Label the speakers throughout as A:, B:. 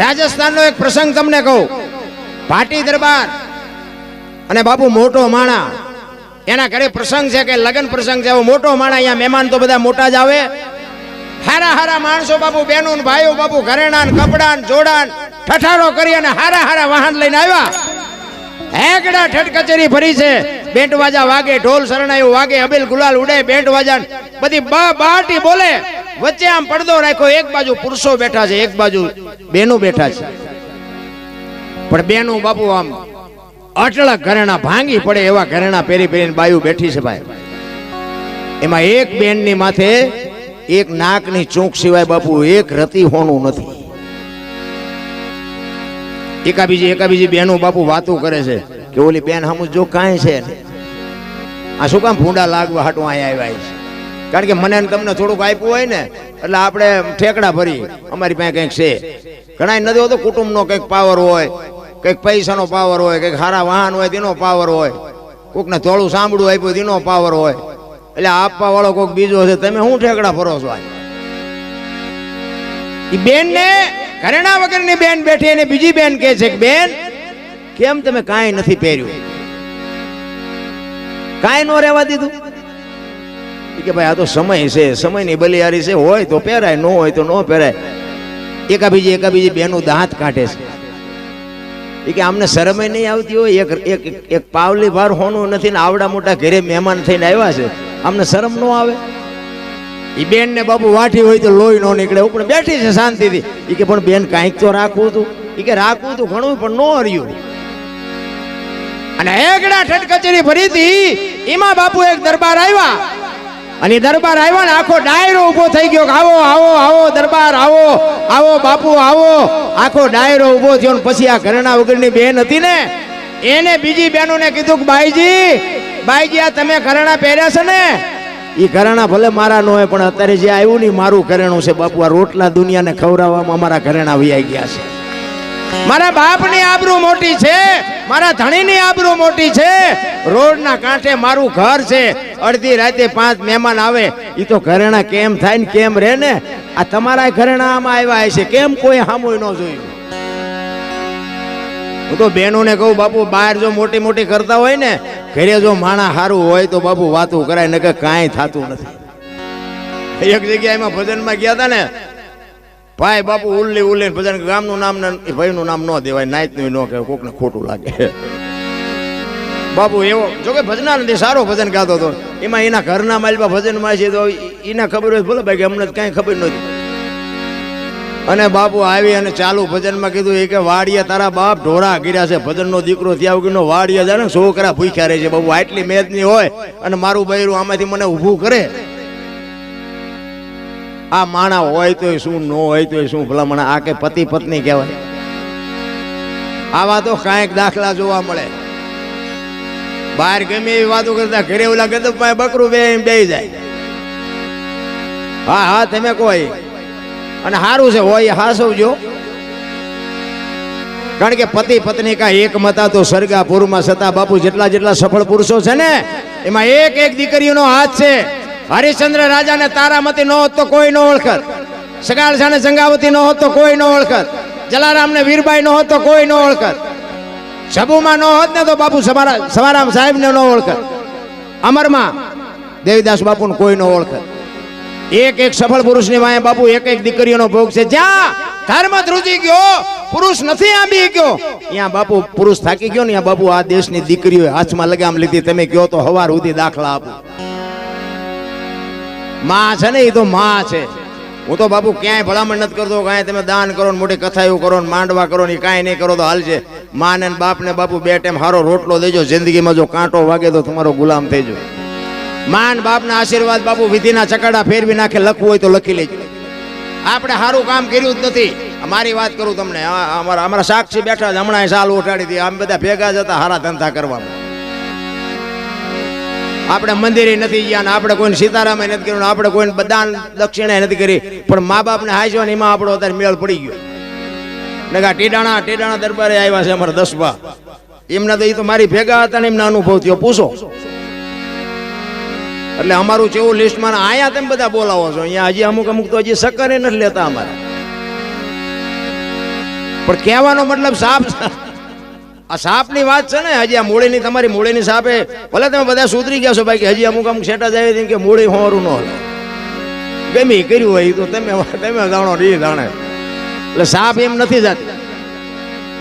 A: રાજસ્થાનનો એક પ્રસંગ તમને કહું. ભાટી દરબાર અને બાપુ મોટો માણા. એના ઘરે પ્રસંગ છે કે લગ્ન પ્રસંગ છે. મોટો માણા અહીંયા મહેમાન તો બધા મોટા જ આવે. હારા હારા માણસો બાપુ, બહેનો ભાઈઓ બાપુ, ઘરેણા કપડા ને જોડા ઠઠારો કરી અને હારા હારા વાહન લઈને આવ્યા. હેગડા ઠઠ કચેરી ફરી છે. બેન્ટ વાજા વાગે, ઢોલ શરણાયું વાગે, અબેલ ગુલાલ ઉડે, બેન્ટ વાજા બધી બાટી બોલે. વચ્ચે આમ પડદો રાખ્યો, એક બાજુ પુરુષો બેઠા છે, એક બાજુ બેનો બેઠા છે. પણ બેનું બાપુ આમ અટળક ઘરેણા ભાંગી પડે એવા ઘરેણા પહેરી પહેરીને બાયું બેઠી છે ભાઈ. એમાં એક બેનની માથે એક નાકની ચૂંક સિવાય બાપુ એક રતી હોનું નથી. એકા બીજી એકા બીજી બેનો બાપુ વાતો કરે છે કે ઓલી બેન હમું જો કાંઈ છે આ શું કામ ભૂંડા લાગવા હાટું અહીંયા આવ્યા છે? કારણ કે મને તમને થોડુંક આપ્યું હોય ને, એટલે આપણે ઠેકડા ભરી. અમારી પાસે કંઈક છે. ઘણા નથી હોતો, કુટુંબનો કંઈક પાવર હોય, કંઈક પૈસાનો પાવર હોય, કંઈક સારા વાહન હોય, તેનો પાવર હોય. કોકને થોડું સાંભળું આપ્યું, તેનો પાવર હોય. એટલે આપવા વાળો કોઈક બીજો છે. તમે શું ઠેકડા ફરો છો આ એ બેન ને ઘરેણા વગરની બેન બેઠી અને બીજી બેન કહે છે કે, બેન, કેમ તમે કાંઈ નથી પહેર્યું? કાંઈ નો રહેવા દીધું? કે ભાઈ, આ તો સમય છે, સમયની બલિયારી છે, હોય તો પહેરાય, ન હોય તો ન પહેરાય. એકા બીજી એકા બીજી બેનું દાંત કાઢે છે. એ કે આમને શરમે નહીં આવતી હોય, એક એક એક પાવલી ભાર હોનું નથી ને આવડા મોટા ઘરે મહેમાન થઈને આવ્યા છે. આમને શરમ ન આવે? એ બેન ને બાપુ વાઠી હોય તો લોહી નો નીકળે. પણ બેઠી છે શાંતિથી. એ કે પણ બેન કાંઈક તો રાખવું હતું ઈ કે રાખવું હતું ઘણું, પણ નો હર્યું. અને એકડા ઠટકચેરી કચેરી ભરી એમાં બાપુ એક દરબાર આવ્યા. અને દરબાર આવ્યા ને, આખો ડાયરો ઊભો થઈ ગયો આવો આવો આવો, દરબાર, આવો આવો, બાપુ, આવો. આખો ડાયરો ઊભો થયો ને પછી આ ઘરેણા વગરની બેન હતી ને, એને બીજી બહેનોને કીધું કે, બાઈજી બાઈજી, આ તમે ઘરેણા પહેર્યા છે ને? એ ઘરેણા ભલે મારા ન હોય, પણ અત્યારે જે આવ્યું ને મારું ઘરેણું છે. બાપુ, આ રોટલા દુનિયાને ખવડાવવામાં અમારા ઘરેણા વૈયા ગયા છે. મારા બાપની આબરૂ મોટી છે, મારા ધણીની આબરૂ મોટી છે. રોડના કાંઠે મારું ઘર છે. અડધી રાતે પાંચ મહેમાન આવે. એ તો ઘરેણા કેમ થાય ને કેમ રહે ને? આ તમારા ઘરેણામાં આવ્યા છે કેમ કોઈ હામુય ન જોયું? હું તો બહેનોને કહું, બાપુ, બહાર જો મોટી મોટી કરતા હોય ને, ઘરે જો માણા સારું હોય તો બાપુ વાતું કરાય ને કે કાંઈ થતું નથી. એક જગ્યાએ એમાં ભજનમાં ગયા હતા ને ભાઈ બાપુ, ઉલ્લી ઉલ્લી ભજન ગામનું નામ ને ભાઈ ભાઈનું નામ ન દેવાય, નાયતનું ન કહેવાય, કોકને ખોટું લાગે. બાપુ, એવો, જો કે ભજના નથી સારો ભજન ગાતો હતો. એમાં એના ઘરના માલમાં ભજનમાં છે, તો એને ખબર હોય ભલે ભાઈ કે અમને કાંઈ ખબર નથી અને બાપુ આવી અને ચાલુ ભજનમાં કીધું, એ કે વાડીએ તારા બાપ ઢોરા ગીર્યા છે, ભજનનો દીકરો ત્યાં વગરનો વાડીએ જાય ને છોકરા ભૂખ્યા રહે છે. બાપુ, આટલી મેદની હોય અને મારું બૈરું આમાંથી મને ઊભું કરે. આ માણા હોય તો શું, ન હોય તો શું ભલામણ આ કે પતિ પત્ની કહેવાય. આવા તો કાંઈક દાખલા જોવા મળે. બહાર ગમે એવી વાતો કરતા ઘરે ઓલા ગદપ બકરું બે બે જાય. હા હા, તમે કોઈ અને સારું છે, હોય હાસવજો. કારણ કે પતિ પત્ની કા એક મતા તો સરગાપુરમાં સતા બાપુ જેટલા જેટલા સફળ પુરુષો છે ને, એમાં એક એક દીકરીઓનો હાથ છે. હરિશ્ચંદ્ર રાજાને તારામતી ન હોત તો કોઈ ન ઓળખત. સગાળ સાને સંગાવતી ન હોત તો કોઈ ન ઓળખત. જલારામને વીરબાઈ ન હોત તો કોઈ ન ઓળખત. સબુમાં ન હોત ને તો બાપુ સવારા સવારામ સાહેબને ન ઓળખત. અમરમાં દેવીદાસ બાપુને કોઈ ન ઓળખત. એક એક સફળ પુરુષની વાંહે બાપુ એક એક દીકરીઓનો ભોગ છે. જ્યાં ધર્મ ધ્રુજી ગયો, પુરુષ નથી આંબી ગયો. ત્યાં બાપુ પુરુષ થાકી ગયો ને બાપુ આ દેશની દીકરીઓ હાથમાં લગામ લીધી. તમે કયો તો હવાર સુધી દાખલા આપો. માં છે ને એ તો માં છે. હું તો બાપુ ક્યાંય ભલામણ નથી કરતો, કાંઈ તમે દાન કરો ને મોટી એવું કરો માંડવા કરો ને કાંઈ નહીં કરો તો હાલ છે. ને બાપને બાપુ બે ટાઈમ સારો રોટલો દેજો, જિંદગીમાં જો કાંટો વાગે તો તમારો ગુલામ થઈ જાય માન બાપના આશીર્વાદ બાપુ વિધિના ચકડા ફેરવી નાખે, લખવું હોય તો લખી લેજો. આપણે સારું કામ કર્યું જ નથી. મારી વાત કરું તમને અમારા અમારા સાક્ષી બેઠા હમણાં સાલ ઉઠાડી હતી. આમ બધા ભેગા જ હતા હારા ધંધા કરવામાં. આપણે મંદિરે નથી ગયા ને આપણે કોઈને સીતારામે નથી કર્યું આપણે કોઈને બધા દક્ષિણે નથી કરી. પણ મા બાપને હાજવા ને એમાં આપણો અત્યારે મેળ પડી ગયો. નગા ટીડાણા ટીડાણા દરબારે આવ્યા છે અમારા દસબા એમના તો એ તો મારી ભેગા હતા ને એમના અનુભવ થયો. પૂછો. એટલે અમારું જેવું લિસ્ટમાં આયા તમે બધા બોલાવો છો. અહીંયા હજી અમુક અમુક તો હજી સકરે નથી લેતા અમારે. પણ કહેવાનો મતલબ સાપ આ સાપની વાત છે ને, હજી આ મૂળીની તમારી મૂળીની સાપે, ભલે તમે બધા સુધરી ગયા છો ભાઈ કે હજી અમુક અમુક સેટા જાય કે મૂળી હોરું ન ગમે કર્યું હોય તો તમે તમે જાણો ઈ જાણે. એટલે સાપ એમ નથી જાતી.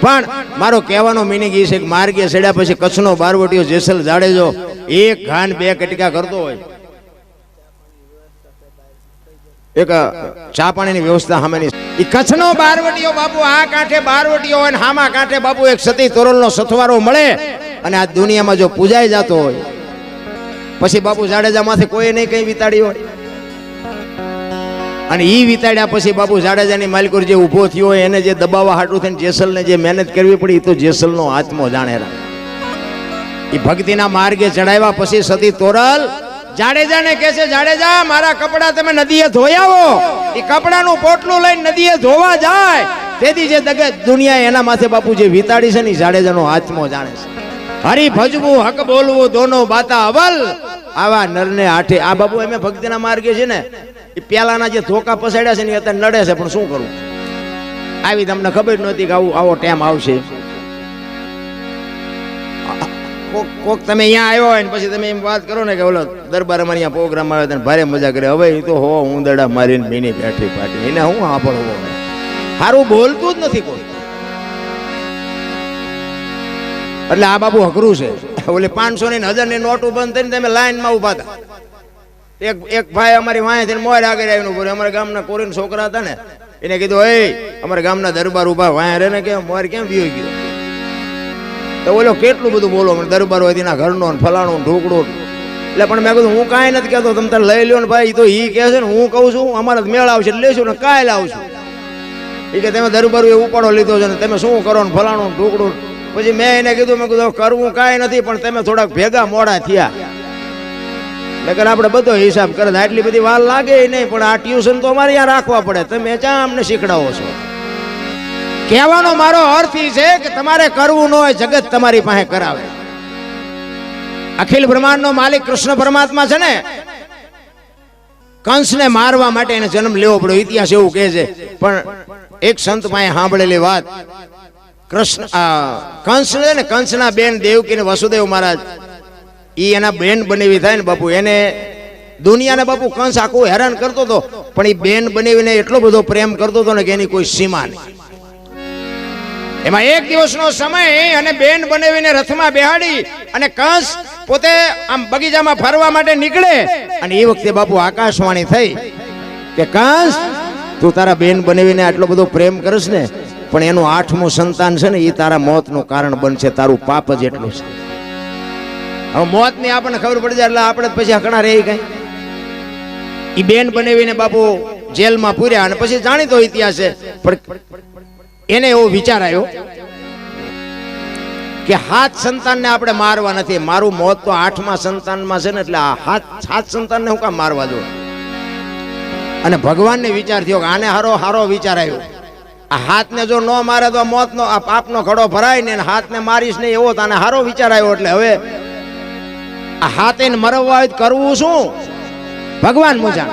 A: પણ મારો કહેવાનો મિનિંગ એ છે કે માર્ગે ચડ્યા પછી કચ્છનો બારવટીઓ જેસલ જાડેજો એક ઘાન બે કટકા કરતો હોય. એક ચા પાણીની વ્યવસ્થા સામેની. એ કચ્છનો બારવટીઓ બાપુ, આ કાંઠે બારવટીઓ હોય હામા કાંઠે બાપુ એક સતી તોરલનો સથવારો મળે અને આ દુનિયામાં જો પૂજાઈ જતો હોય, પછી બાપુ જાડેજા માથે કોઈ નહીં કંઈ વિતાડી હોય. અને એ વિતાડ્યા પછી બાપુ જાડેજાની માલિકોર જે ઊભો થયો હોય, એને જે દબાવવા હાટું થઈને જેસલને જે મહેનત કરવી પડી એ તો જેસલનો આત્મો જાણેલા એ ભક્તિના માર્ગે ચડાવ્યા પછી સતી તોરલ જાડેજાને કે છે જાડેજા, મારા કપડા તમે નદીએ ધોયાવો એ કપડાનું પોટલું લઈને નદીએ ધોવા જાય. તેથી જે દુનિયા એના માથે બાપુ જે વિતાડી છે ને જાડેજાનો હાથમો જાણે છે. હરી ભજવું, હક બોલવું, દોનો બાતા અવલ. આવા નરને આઠે આ બાબુ એમે ભક્તિના માર્ગે છે ને એ પેલાના જે ધોકા પસાડ્યા છે ને અત્યારે નડે છે. પણ શું કરું? આવી તમને ખબર નહોતી કે આવું આવો ટાઈમ આવશે. કોક કોક તમે અહીંયા આવ્યો હોય ને પછી તમે એમ વાત કરો ને કે ઓલો દરબાર અમારે અહીંયા પ્રોગ્રામ આવ્યો તને ભારે મજા કરે. હવે એ તો હો, ઉંદરડા મારીને મીની બેઠી પાટી એને હું સાંભળવો સારું બોલતું જ નથી કોઈ. એટલે આ બાબુ અઘરું છે. ઓલી પાંચસો ની હજારની નોટો બંધ થઈને તમે લાઈનમાં ઊભા હતા. એક એક ભાઈ અમારી વાંહે થઈને મોર આગળ આવીને ઊભો. અમારા ગામના કોરીન છોકરા હતા ને. એને કીધું એ અમારા ગામના દરબાર ઊભા વાંહે રે ને કે મોર કેમ વ્યુ ગયો? તો ઓલો કેટલું બધું બોલો? મને દરબાર હોય તેના ઘરનો ને ફલાણો ઢોકડો એટલે પણ મેં કીધું, હું કાંઈ નથી કહેતો, તમે તારે લઈ લ્યો ને ભાઈ, તો એ કહે છે ને, હું કહું છું, અમારા મેળ આવશે, લેશું ને કાંઈ લાવશું. એ કે તમે દરબાર એ ઉપાડો લીધો છે ને, તમે શું કરો ને, ફલાણું ઢોકડો પછી મેં એને કીધું, મેં કીધું કરવું કાંઈ નથી, પણ તમે થોડાક ભેગા મોડા થયા. એટલે આપણે બધો હિસાબ કરે. આટલી બધી વાર લાગે નહીં, પણ આ ટ્યુશન તો અમારે ત્યાં રાખવા પડે, તમે ચા અમને શીખડાવો છો. કહેવાનો મારો અર્થ એ છે કે તમારે કરવું ન હોય, જગત તમારી પાસે કરાવે. અખિલ બ્રહ્માંડનો માલિક કૃષ્ણ પરમાત્મા છે ને, કંસને મારવા માટે એને જન્મ લેવો પડ્યો. ઇતિહાસ એવું કહે છે, પણ એક સંત પાસે સાંભળેલી વાત, કૃષ્ણ કંસ છે ને, કંસના બેન દેવકી ને વસુદેવ મહારાજ એ એના બેન બનેવી થાય ને બાપુ. એને દુનિયાને બાપુ કંસ આખું હેરાન કરતો હતો, પણ એ બેન બનેવીને એટલો બધો પ્રેમ કરતો હતો ને કે એની કોઈ સીમા નહીં. એમાં એક દિવસનો સમય અને બેન બનાવીને રથમાં બેહાડી અને કંસ પોતે આમ બગીચામાં ફરવા માટે નીકળે અને એ વખતે બાપુ આકાશવાણી થઈ કે, કંસ, તું તારા બેન બનાવીને આટલો બધો પ્રેમ કરશ ને, પણ એનું આઠમું સંતાન છે ને, એ તારા મોતનું કારણ બનશે, તારું પાપ જ એટલું છે. હવે મોતની આપણને ખબર પડી જાય એટલે આપણે પછી હકણા રહી ગઈ. એ બેન બનાવીને બાપુ જેલમાં પૂર્યા અને પછી જાણીતો ઇતિહાસ છે, પણ એને એવો વિચાર આવ્યો કે હાથ સંતાનને આપણે મારવા નથી. મારું મોત તો આઠમા સંતાનમાં છે ને, એટલે હાથ સાત સંતાનને હું કામ મારવા દો અને ભગવાનને વિચાર થયો કે આને હારો હારો વિચાર આવ્યો. આ હાથને જો ન મારે તો મોતનો, આ પાપનો ઘડો ભરાય ને હાથ હાથને મારીશ નહીં એવો તને હારો વિચાર આવ્યો. એટલે હવે આ હાથ મરવવા હોય કરવું શું? ભગવાન મુજા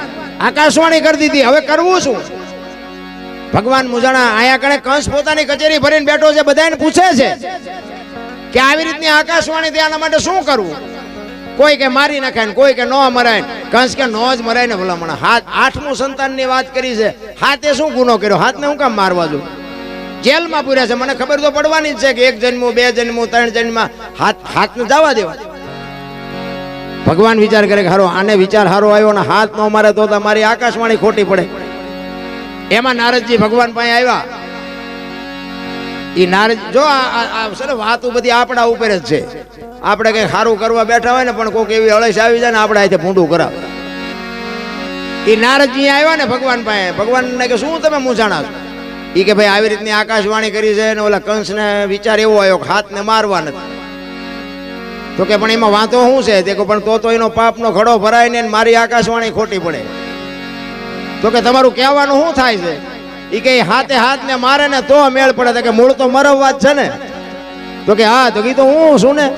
A: આકાશવાણી કરી દીધી, હવે કરવું શું? ભગવાન મુજાણા આયા કણે કંસ પોતાની કચેરી ભરીને બેઠો છે બધાને પૂછે છે કે આવી રીતની આકાશવાણી આના માટે શું કરવું? કોઈ કે મારી નખાય ને કોઈ કે ન મરાય ને. કંસ કે નો જ મરાય ને ભલામણ. હાથ આઠમું સંતાનની વાત કરી છે. હાથે શું ગુનો કર્યો? હાથને હું કામ મારવા દઉં? જેલમાં પૂર્યા છે. મને ખબર તો પડવાની જ છે કે એક જન્મ, બે જન્મ, ત્રણ જન્મ હાથ હાથને જવા દેવા. ભગવાન વિચાર કરે કે હારો, આને વિચાર હારો આવ્યો ને હાથ નો મારે તો તમારી આકાશવાણી ખોટી પડે. એમાં નારદજી ભગવાન પાસે આવ્યા. એ નારદ જો વાતો બધી આપણા ઉપર જ છે. આપણે કઈ સારું કરવા બેઠા હોય ને પણ કોઈક એવી અળસ આવી જાય ને આપણે અહીંથી ભૂંડું કરાવે. એ નારદજી આવ્યા ને ભગવાન પાસે. ભગવાન ને કે શું તમે મૂંઝાણા છો? એ કે ભાઈ આવી રીતની આકાશવાણી કરી છે ને ઓલા કંસને વિચાર એવો આવ્યો કે હાથને મારવા નથી. તો કે પણ એમાં વાંધો શું છે? તે પણ તો તો એનો પાપનો ઘડો ભરાય ને મારી આકાશવાણી ખોટી પડે. તો કે તમારું કહેવાનું શું થાય છે? એ કે હાથે હાથ ને મારે ને તો મેળ પડે. કે મૂળ તો મરવવા જ છે ને. તો કે હા, તો કીધું હું શું ને?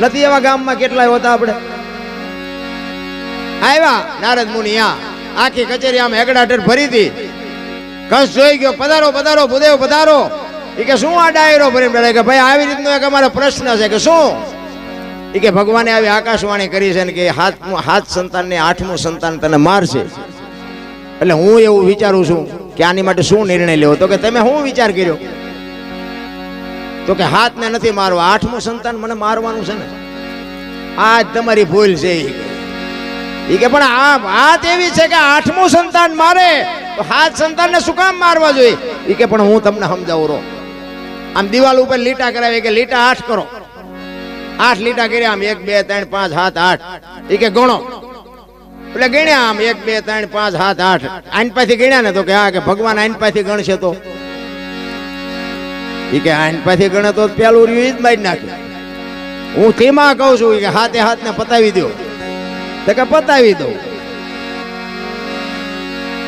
A: નથી એવા ગામમાં કેટલાય હોતા આપણે? આવ્યા નારદ મુનિ, આ. આખી કચેરી આમ હેગડાટેર ભરી હતી. કસ જોઈ ગયો, પધારો પધારો, ભૂદેવ, પધારો. એ કે શું આ ડાયરો ભરીને બેઠા? કે ભાઈ, આવી રીતનો એક અમારો પ્રશ્ન છે કે શું? એ કે ભગવાને આવી આકાશવાણી કરી છે ને કે હાથ હાથ સંતાનને આઠમું સંતાન તને મારશે. એટલે હું એવું વિચારું છું કે આની માટે શું નિર્ણય લેવો? તો કે તમે શું વિચાર કર્યો? તો કે હાથને નથી મારવા, આઠમું સંતાન મને મારવાનું છે ને. આ જ તમારી ભૂલ છે એ કે. પણ આ વાત એવી છે કે આઠમું સંતાન મારે, તો હાથ સંતાનને શું કામ મારવા જોઈએ? ઈ કે પણ હું તમને સમજાવું રહો. આમ દિવાલ ઉપર લીટા કરાવી કે લીટા આઠ કરો. આઠ લીટા કર્યા, આમ એક, બે, ત્રણ, પાંચ, સાત, આઠ. એ કે ગણો. એટલે ગણ્યા આમ, એક, બે, ત્રણ, પાંચ, સાત, આઠ. આઈન પાથી ગણ્યા ને તો કે હા કે ભગવાન આઈન પાથી ગણશે તો. એ કે આઈન પાથી ગણે તો પેલું રહ્યું જ મારી નાખે. હું તેમાં કહું છું કે હાથે હાથને પતાવી દો તો કે પતાવી દો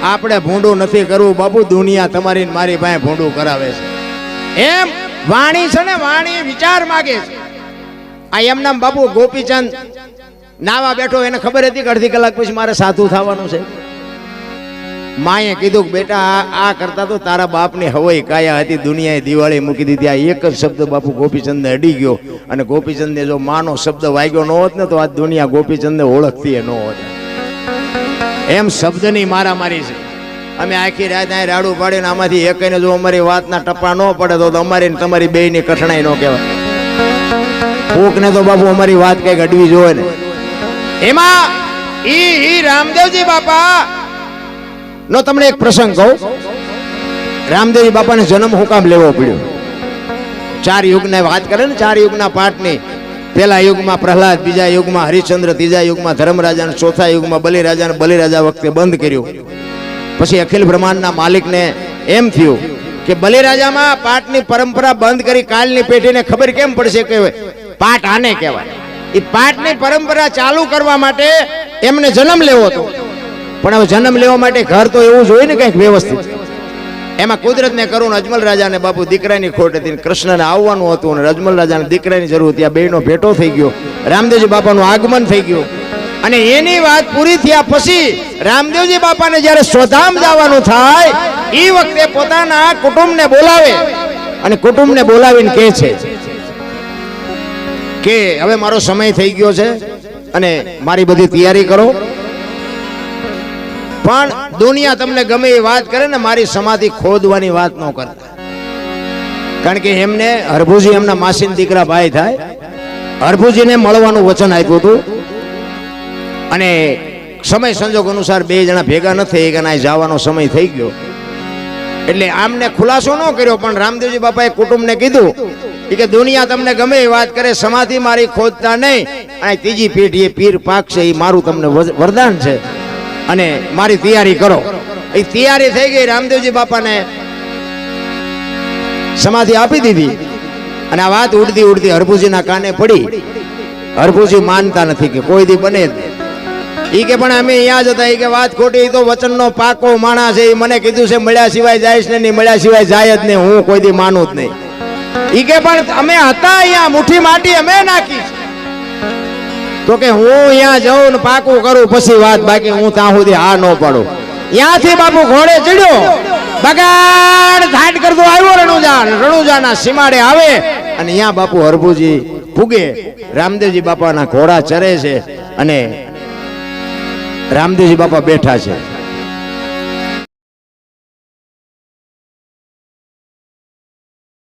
A: આપણે ભૂંડું નથી કરવું, બાપુ, દુનિયા તમારી મારી પાસે ભૂંડું કરાવે છે. એમ વાણી છે ને, વાણી વિચાર માગે છે. આ એમના બાપુ ગોપીચંદ નાવા બેઠો એને ખબર હતી કે અડધી કલાક પછી મારે સાધુ થવાનું છે? માએ કીધું કે બેટા, આ કરતા તો તારા બાપની હવાઈ કાયા હતી, દુનિયાએ દિવાળી મૂકી દીધી, આ એક જ શબ્દ બાપુ ગોપીચંદને અડી ગયો. અને ગોપીચંદને જો માનો શબ્દ વાગ્યો ન હોત ને, તો આ દુનિયા ગોપીચંદને ઓળખતી ન હોત. એમ શબ્દની મારામારી છે. અમે આખી રાત અહીં રાડું પાડીને આમાંથી એકને જો અમારી વાતના ટપ્પા ન પડે, તો અમારી ને તમારી બેયની કઠણાઈ ન કહેવાય. કોકને તો બાપુ અમારી વાત કંઈક અડવી જોઈએ ને. એમાં ઈ ઈ રામદેવજી બાપા નો તમને એક પ્રસંગ કહું. રામદેવજી બાપાને જન્મ હું લેવો પડ્યો. ચાર યુગને વાત કરે ને, ચાર યુગના પાઠની. પહેલા યુગમાં પ્રહલાદ, બીજા યુગમાં હરિશ્ચંદ્ર, ત્રીજા યુગમાં ધર્મરાજા ચોથા યુગમાં બલિરાજા બલિરાજા વખતે બંધ કર્યું. પછી અખિલ બ્રહ્માંડના માલિકને એમ થયું કે બલિરાજામાં પાઠની પરંપરા બંધ કરી, કાલની પેઢીને ખબર કેમ પડશે કે પાઠ આને કહેવાય. એ પાઠની પરંપરા ચાલુ કરવા માટે એમને જન્મ લેવો હતો. પણ હવે જન્મ લેવા માટે ઘર તો એવું જોઈએ ને કંઈક વ્યવસ્થિત. એમાં કુદરતને કરુણ અજમલ રાજાને બાપુ દીકરાની ખોટ હતી કૃષ્ણને આવવાનું હતું અને અજમલ રાજાને દીકરાની જરૂર હતી. આ બેનો ભેટો થઈ ગયો. રામદેવજી બાપાનું આગમન થઈ ગયું. અને એની વાત પૂરી થયા પછી રામદેવજી બાપાને જ્યારે સ્વધામ જવાનું થાય એ વખતે પોતાના કુટુંબને બોલાવે. અને કુટુંબને બોલાવીને કહે છે કે હવે મારો સમય થઈ ગયો છે અને મારી બધી તૈયારી કરો. પણ દુનિયા તમને ગમે એ વાત કરે ને, મારી સમાધિ ખોદવાની વાત ન કરતા. કારણ કે એમને, હરભુજી એમના માસીન દીકરા ભાઈ થાય. હરભુજીને મળવાનું વચન આપ્યું હતું. અને સમય સંજોગ અનુસાર બે જણા ભેગા ન થઈ ગયા જવાનો સમય થઈ ગયો. એટલે આમને ખુલાસો ન કર્યો, પણ રામદેવજી બાપાએ કુટુંબને કીધું કે દુનિયા તમને ગમે એ વાત કરે, સમાધિ મારી ખોદતા નહીં. અને ત્રીજી પેઢીએ પીર પાક છે એ મારું તમને વરદાન છે. અને મારી તૈયારી કરો. એ તૈયારી થઈ ગઈ, રામદેવજી બાપાને સમાધિ આપી દીધી. અને આ વાત ઉડતી ઉડતી હરભુજીના કાને પડી. હરભુજી માનતા નથી કે કોઈ દી બને જ ઈ કે પણ અમે અહીંયા જ હતા. ઈ કે વાત ખોટી તો તો વચનનો પાકો માણસ છે. ઈ મને કીધું છે, મળ્યા સિવાય જાય ને નહીં, મળ્યા સિવાય જાય જ નહીં. હું કોઈ દી માનું જ નહીં. ઈ કે પણ અમે હતા અહીંયા, મુઠ્ઠી માટી અમે નાખી તો કે હું અહીંયા જાઉં ને પાકું કરું, પછી વાત બાકી, હું ત્યાં સુધી હા ન પડું. ત્યાંથી બાપુ ઘોડે ચડ્યો. બગાડ ઘાટ કરતો આવ્યો રણુજા રણુજાના સીમાડે આવે અને અહીંયા બાપુ હરભુજી પૂગે રામદેવજી બાપાના ઘોડા ચરે છે અને રામદેવજી બાપા બેઠા છે.